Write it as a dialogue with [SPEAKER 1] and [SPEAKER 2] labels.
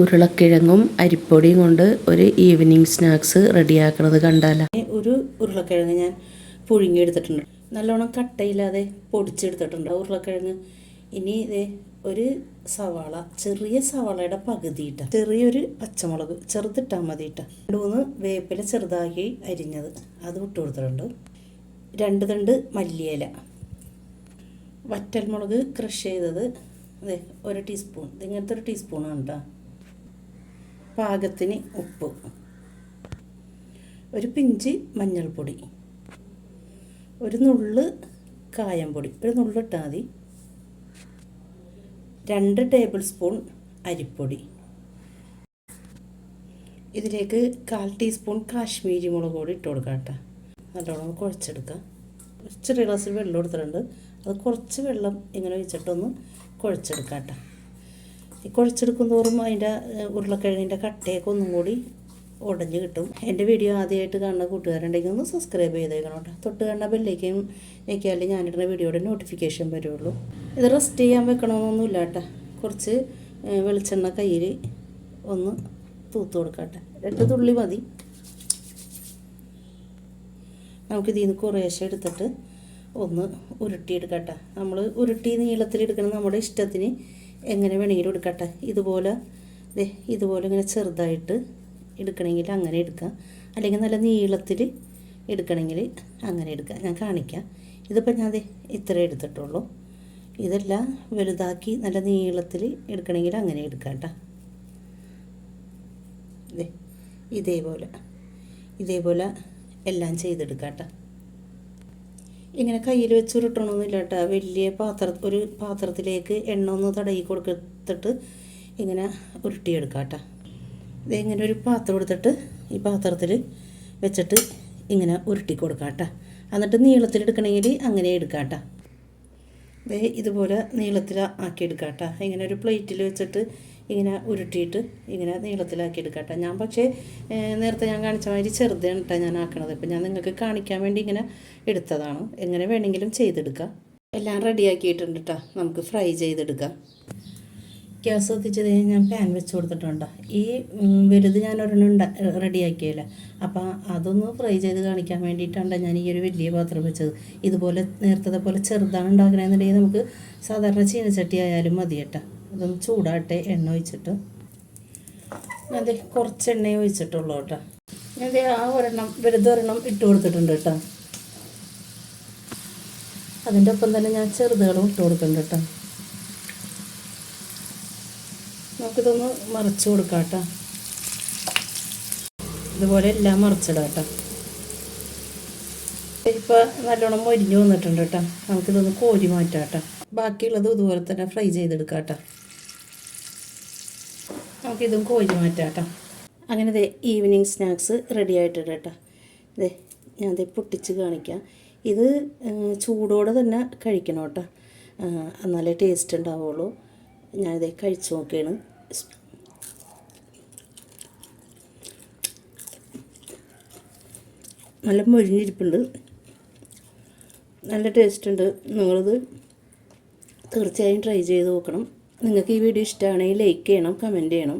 [SPEAKER 1] ഉരുളക്കിഴങ്ങും അരിപ്പൊടിയും കൊണ്ട് ഒരു ഈവനിങ് സ്നാക്സ് റെഡിയാക്കുന്നത് കണ്ടാല.
[SPEAKER 2] ഒരു ഉരുളക്കിഴങ്ങ് ഞാൻ പുഴുങ്ങിയെടുത്തിട്ടുണ്ട്. നല്ലോണം കട്ടയില്ലാതെ പൊടിച്ചെടുത്തിട്ടുണ്ട്. ഉരുളക്കിഴങ്ങ് ഇനി ഇതേ ഒരു സവാള ചെറിയ സവാളയുടെ പകുതി ഇട്ട ചെറിയൊരു പച്ചമുളക് ചെറുതിട്ടാൽ മതി ഇട്ട. രണ്ട് മൂന്ന് വേപ്പില ചെറുതാക്കി അരിഞ്ഞത്. അത് ഇട്ട് കൊടുത്തിട്ടുണ്ട്. രണ്ട് തണ്ട് മല്ലിയില. വറ്റൽമുളക് ക്രഷ് ചെയ്തത് അതെ ഒരു ടീസ്പൂൺ ഇങ്ങനത്തെ ഒരു ടീസ്പൂണാണ് കേട്ടോ പാകത്തിന് ഉപ്പ്. ഒരു പിഞ്ച് മഞ്ഞൾപ്പൊടി. ഒരു നുള്ള് കായം പൊടി. ഒരു നുള്ളിട്ടാൽ മതി. രണ്ട് ടേബിൾ സ്പൂൺ അരിപ്പൊടി. ഇതിലേക്ക് കാൽ ടീസ്പൂൺ കാശ്മീരി മുളക് പൊടി ഇട്ട് കൊടുക്കാം കേട്ടോ. നല്ലോണം കുഴച്ചെടുക്കുക ചെറിയ ഗ്ലാസ്സിൽ വെള്ളം എടുത്തിട്ടുണ്ട്. അത് കുറച്ച് വെള്ളം ഇങ്ങനെ ഒഴിച്ചിട്ടൊന്ന് കുഴച്ചെടുക്കാം കേട്ടോ. ഈ കുഴച്ചെടുക്കും തോറും അതിന്റെ ഉരുളക്കിഴങ്ങിന്റെ കട്ടയൊക്കെ ഒന്നും കൂടി ഉടഞ്ഞ് കിട്ടും. എന്റെ വീഡിയോ ആദ്യമായിട്ട് കാണുന്ന കൂട്ടുകാരുണ്ടെങ്കിൽ ഒന്ന് സബ്സ്ക്രൈബ് ചെയ്തേക്കണം കേട്ടോ. തൊട്ട് കാണുന്ന ബെല്ലേക്കും ഞെക്കിയാലേ ഞാനിടുന്ന വീഡിയോയുടെ നോട്ടിഫിക്കേഷൻ വരുള്ളൂ. ഇത് റെസ്റ്റ് ചെയ്യാൻ വെക്കണമെന്നൊന്നുമില്ല കേട്ടോ. കുറച്ച് വെളിച്ചെണ്ണ കയ്യിൽ ഒന്ന് തൂത്ത് കൊടുക്കട്ടെ കേട്ടോ. രണ്ട് തുള്ളി മതി. നമുക്കിതിൽ നിന്ന് കുറേശ്ശെ എടുത്തിട്ട് ഒന്ന് ഉരുട്ടിയെടുക്കട്ടെ നമ്മൾ ഉരുട്ടി നീളത്തിലെടുക്കണം നമ്മുടെ ഇഷ്ടത്തിന് എങ്ങനെ വേണമെങ്കിലും എടുക്കട്ടെ. ഇതുപോലെ ദേ ഇതുപോലെ ഇങ്ങനെ ചെറുതായിട്ട് എടുക്കണമെങ്കിൽ അങ്ങനെ എടുക്കാം അല്ലെങ്കിൽ നല്ല നീളത്തിൽ എടുക്കണമെങ്കിൽ അങ്ങനെ എടുക്കാം ഞാൻ കാണിക്കാം. ഇതിപ്പോൾ ഞാൻ ഇത്ര എടുത്തിട്ടുള്ളൂ. ഇതെല്ലാം വലുതാക്കി നല്ല നീളത്തിൽ എടുക്കണമെങ്കിൽ അങ്ങനെ എടുക്കാം കേട്ടോ. ഇതേപോലെ ഇതേപോലെ എല്ലാം ചെയ്തെടുക്കാം കേട്ടോ. ഇങ്ങനെ കയ്യിൽ വെച്ച് ഉരുട്ടണമെന്നില്ല കേട്ടോ വലിയ പാത്ര ഒരു പാത്രത്തിലേക്ക് എണ്ണ ഒന്ന് തടയി കൊടുത്തിട്ട് ഇങ്ങനെ ഉരുട്ടിയെടുക്കാം കേട്ടോ ഇത് ഇങ്ങനെ ഒരു പാത്രം എടുത്തിട്ട് ഈ പാത്രത്തിൽ വെച്ചിട്ട് ഇങ്ങനെ ഉരുട്ടി കൊടുക്കാം കേട്ടോ എന്നിട്ട് നീളത്തിലെടുക്കണമെങ്കിൽ അങ്ങനെ എടുക്കാം കേട്ടോ ദേ ഇതുപോലെ നീളത്തിൽ ആക്കിയെടുക്കാം കേട്ടോ ഇങ്ങനെ ഒരു പ്ലേറ്റിൽ വെച്ചിട്ട് ഇങ്ങനെ ഉരുട്ടിയിട്ട് ഇങ്ങനെ നീളത്തിലാക്കി എടുക്കാം കേട്ടോ ഞാൻ പക്ഷേ നേരത്തെ ഞാൻ കാണിച്ച മാതിരി ചെറുതാണ് കേട്ടോ ഞാൻ ആക്കണത്. ഇപ്പം ഞാൻ നിങ്ങൾക്ക് കാണിക്കാൻ വേണ്ടി ഇങ്ങനെ എടുത്തതാണ്. എങ്ങനെ വേണമെങ്കിലും ചെയ്തെടുക്കാം. എല്ലാം റെഡിയാക്കിയിട്ടുണ്ട് കേട്ടോ നമുക്ക് ഫ്രൈ ചെയ്തെടുക്കാം. ഗ്യാസ് കത്തിച്ചത് ഞാൻ പാൻ വെച്ച് കൊടുത്തിട്ടുണ്ട് ഈ വലുത് ഞാൻ ഒരെണ്ണം ഉണ്ടാ റെഡിയാക്കിയല്ല? അപ്പം അതൊന്ന് ഫ്രൈ ചെയ്ത് കാണിക്കാൻ വേണ്ടിയിട്ടാണ് ഞാൻ ഈ ഒരു വലിയ പാത്രം വെച്ചത്. ഇതുപോലെ നേരത്തെ പോലെ ചെറുതാണ് ഉണ്ടാക്കണമെന്നുണ്ടെങ്കിൽ നമുക്ക് സാധാരണ ചീനച്ചട്ടി ആയാലും മതി കേട്ടോ അതൊന്ന് ചൂടാട്ടെ എണ്ണ ഒഴിച്ചിട്ട്. അതെ കുറച്ച് എണ്ണ ഒഴിച്ചിട്ടുള്ളൂ കേട്ടോ. അതെ ആ ഒരെണ്ണം വെറുതൊരെണ്ണം ഇട്ട് കൊടുത്തിട്ടുണ്ട് കേട്ടോ. അതിന്റെ ഒപ്പം തന്നെ ഞാൻ ചെറുതുകളും ഇട്ട് കൊടുക്കുന്നുണ്ട് കേട്ടോ. നമുക്കിതൊന്ന് മറിച്ച് കൊടുക്കാം കേട്ടോ. ഇതുപോലെ എല്ലാം മറിച്ചിടാം കേട്ടോ. ഇപ്പോൾ നല്ലോണം മൊരിഞ്ഞു വന്നിട്ടുണ്ട് കേട്ടോ. നമുക്കിതൊന്ന് കോരി മാറ്റാം കേട്ടോ. ബാക്കിയുള്ളത് ഇതുപോലെ തന്നെ ഫ്രൈ ചെയ്തെടുക്കാം കേട്ടോ. നമുക്കിതും കോരി മാറ്റാം കേട്ടോ. അങ്ങനെ ഇതേ ഈവനിങ് സ്നാക്സ് റെഡി ആയിട്ടുണ്ട് കേട്ടോ. ഞാൻ ദേ പൊട്ടിച്ച് കാണിക്കാം. ഇത് ചൂടോടെ തന്നെ കഴിക്കണം കേട്ടോ. എന്നാലേ ടേസ്റ്റ് ഉണ്ടാവുള്ളൂ. ഞാനിത് കഴിച്ചു നോക്കിയാണ്. നല്ല മൊഴിഞ്ഞിരിപ്പുണ്ട് നല്ല ടേസ്റ്റ് ഉണ്ട് നിങ്ങളിത് തീർച്ചയായും ട്രൈ ചെയ്ത് നോക്കണം. നിങ്ങൾക്ക് ഈ വീഡിയോ ഇഷ്ടമാണെങ്കിൽ ലൈക്ക് ചെയ്യണം കമന്റ് ചെയ്യണം.